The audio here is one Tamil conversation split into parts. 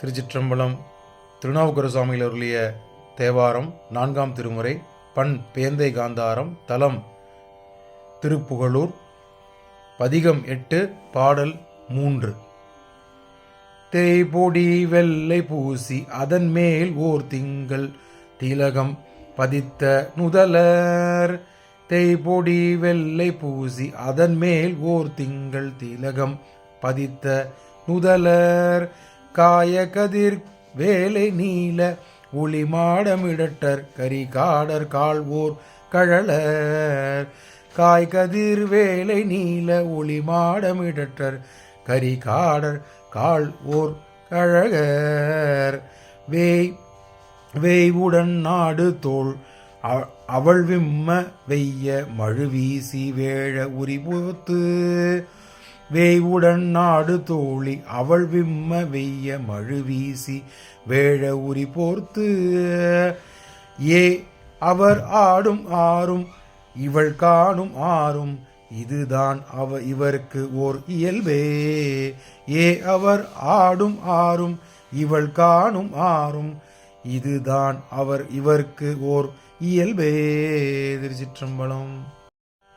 திருச்சிற்றம்பலம் திருநாவுக்கர சுவாமிகள் அருளிய தேவாரம் நான்காம் திருமுறை பண் பேந்தை காந்தாரம் தலம் திருப்புகழூர் பதிகம் எட்டு பாடல் மூன்று. தேய்பொடி வெள்ளை பூசி அதன் மேல் ஓர் திங்கள் திலகம் பதித்த நுதலர். தேய்பொடி வெள்ளை பூசி அதன் மேல் ஓர் திங்கள் திலகம் பதித்த நுதலர். காய கதிர் வேலை நீல ஒளி மாடமிடட்டர் கரி காடர் கால்வோர் கழலர். காய் கதிர் வேலை நீல ஒளி மாடமிடட்டர் கரி காடர் கால் ஓர் கழகர். வேய் வேய்வுடன் நாடு தோள் அவள் விம்ம வெய்ய மழு வீசி வேழ உரிபுத்து. வேய்வுடன் நாடு தோழி அவள் விம்ம வெய்ய மழு வீசி வேழ உரி போர்த்து. ஏ அவர் ஆடும் ஆறும் இவள் காணும் ஆறும் இதுதான் அவ இவருக்கு ஓர் இயல்பே. ஏ அவர் ஆடும் ஆறும் இவள் காணும் ஆறும் இதுதான் அவர் இவருக்கு ஓர் இயல்பே. திருச்சிற்றம்பலம்.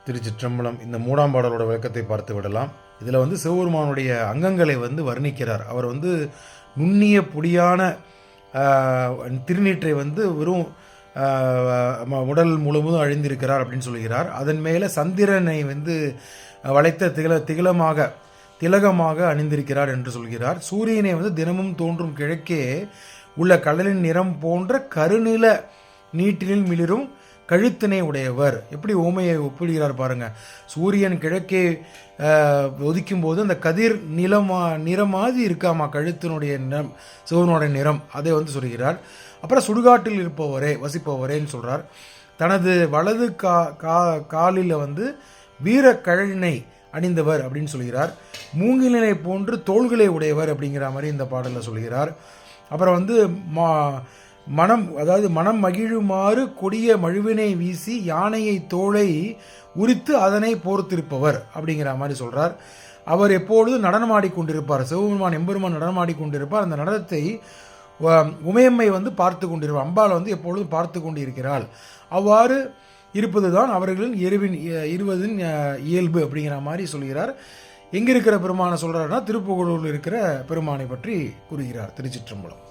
திருச்சிற்றம்பலம் இந்த மூடாம் பாடலோட விளக்கத்தை பார்த்து விடலாம். இதில் வந்து சிவபெருமானுடைய அங்கங்களை வந்து வர்ணிக்கிறார். அவர் வந்து நுண்ணிய பொடியான திருநீற்றை வந்து வெறும் உடல் முழுவதும் அழிந்திருக்கிறார் அப்படின்னு சொல்கிறார். அதன் மேலே சந்திரனை வந்து வளைத்த திகழ திகழமாக திலகமாக அணிந்திருக்கிறார் என்று சொல்கிறார். சூரியனை வந்து தினமும் தோன்றும் கிழக்கே உள்ள கடலின் நிறம் போன்ற கருநில நீட்டினில் மிளிரும் கழுத்தினை உடையவர். எப்படி ஓமையை ஒப்பிடுகிறார் பாருங்க. சூரியன் கிழக்கே ஒதிக்கும் போது அந்த கதிர் நிலமா நிறமாதி இருக்காமா? கழுத்தினுடைய நிறம் சிவனுடைய நிறம் அதை வந்து சொல்கிறார். அப்புறம் சுடுகாட்டில் இருப்பவரே வசிப்பவரேன்னு சொல்றார். தனது வலது கா கா காலில் வந்து வீர கழனை அணிந்தவர் அப்படின்னு சொல்கிறார். மூங்கிலினை போன்று தோள்களை உடையவர் அப்படிங்கிற மாதிரி இந்த பாடலில் சொல்கிறார். அப்புறம் வந்து மா மனம் அதாவது மனம் மகிழுமாறு கொடிய மழுவினை வீசி யானையை தோளை உரித்து அதனை போர்த்திருப்பவர் அப்படிங்கிற மாதிரி சொல்கிறார் அவர் எப்பொழுதும் நடனமாடி கொண்டிருப்பார் சிவபெருமான் எம்பெருமான் நடனமாடி கொண்டிருப்பார் அந்த நடனத்தை உமையம்மை வந்து பார்த்து கொண்டிருப்பார் அம்பாள் வந்து எப்பொழுதும் பார்த்து கொண்டிருக்கிறாள். அவ்வாறு இருப்பதுதான் அவர்களின் இருவின் இருவதின் இயல்பு அப்படிங்கிற மாதிரி சொல்கிறார். எங்கே இருக்கிற பெருமானை சொல்கிறாருன்னா திருப்புகழூரில் இருக்கிற பெருமானை பற்றி கூறுகிறார் திருச்சிற்றம்பலம்.